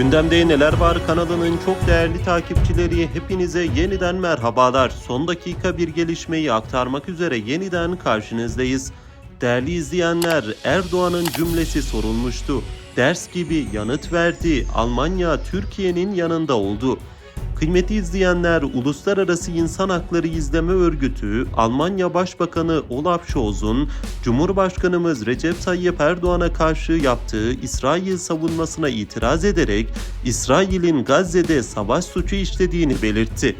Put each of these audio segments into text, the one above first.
Gündemde Neler Var kanalının çok değerli takipçileri hepinize yeniden merhabalar. Son dakika bir gelişmeyi aktarmak üzere yeniden karşınızdayız. Değerli izleyenler Erdoğan'ın cümlesi sorulmuştu. Ders gibi yanıt verdi. Almanya Türkiye'nin yanında oldu. Kıymetli izleyenler, Uluslararası İnsan Hakları İzleme Örgütü, Almanya Başbakanı Olaf Scholz'un Cumhurbaşkanımız Recep Tayyip Erdoğan'a karşı yaptığı İsrail savunmasına itiraz ederek İsrail'in Gazze'de savaş suçu işlediğini belirtti.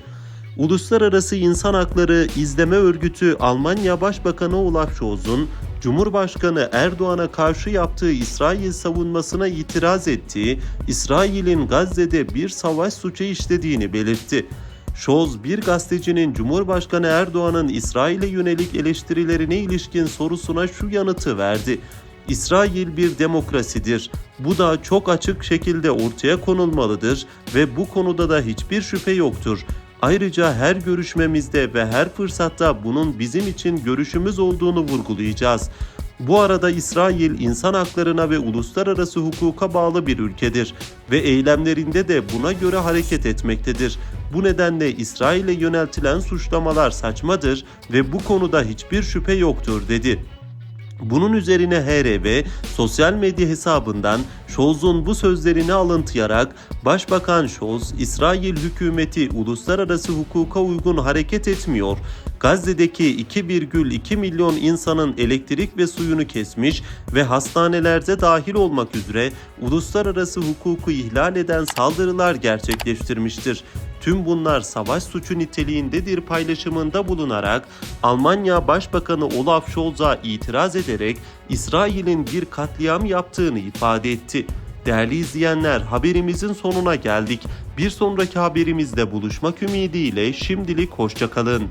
Uluslararası İnsan Hakları İzleme Örgütü Almanya Başbakanı Olaf Scholz'un Cumhurbaşkanı Erdoğan'a karşı yaptığı İsrail savunmasına itiraz ettiği, İsrail'in Gazze'de bir savaş suçu işlediğini belirtti. Scholz bir gazetecinin Cumhurbaşkanı Erdoğan'ın İsrail'e yönelik eleştirilerine ilişkin sorusuna şu yanıtı verdi. İsrail bir demokrasidir. Bu da çok açık şekilde ortaya konulmalıdır ve bu konuda da hiçbir şüphe yoktur. Ayrıca her görüşmemizde ve her fırsatta bunun bizim için görüşümüz olduğunu vurgulayacağız. Bu arada İsrail insan haklarına ve uluslararası hukuka bağlı bir ülkedir ve eylemlerinde de buna göre hareket etmektedir. Bu nedenle İsrail'e yöneltilen suçlamalar saçmadır ve bu konuda hiçbir şüphe yoktur dedi. Bunun üzerine HRB sosyal medya hesabından Scholz'un bu sözlerini alıntıyarak Başbakan Scholz, İsrail hükümeti uluslararası hukuka uygun hareket etmiyor. Gazze'deki 2,2 milyon insanın elektrik ve suyunu kesmiş ve hastanelerde dahil olmak üzere uluslararası hukuku ihlal eden saldırılar gerçekleştirmiştir. Tüm bunlar savaş suçu niteliğindedir paylaşımında bulunarak Almanya Başbakanı Olaf Scholz'a itiraz ederek İsrail'in bir katliam yaptığını ifade etti. Değerli izleyenler haberimizin sonuna geldik. Bir sonraki haberimizde buluşmak ümidiyle şimdilik hoşçakalın.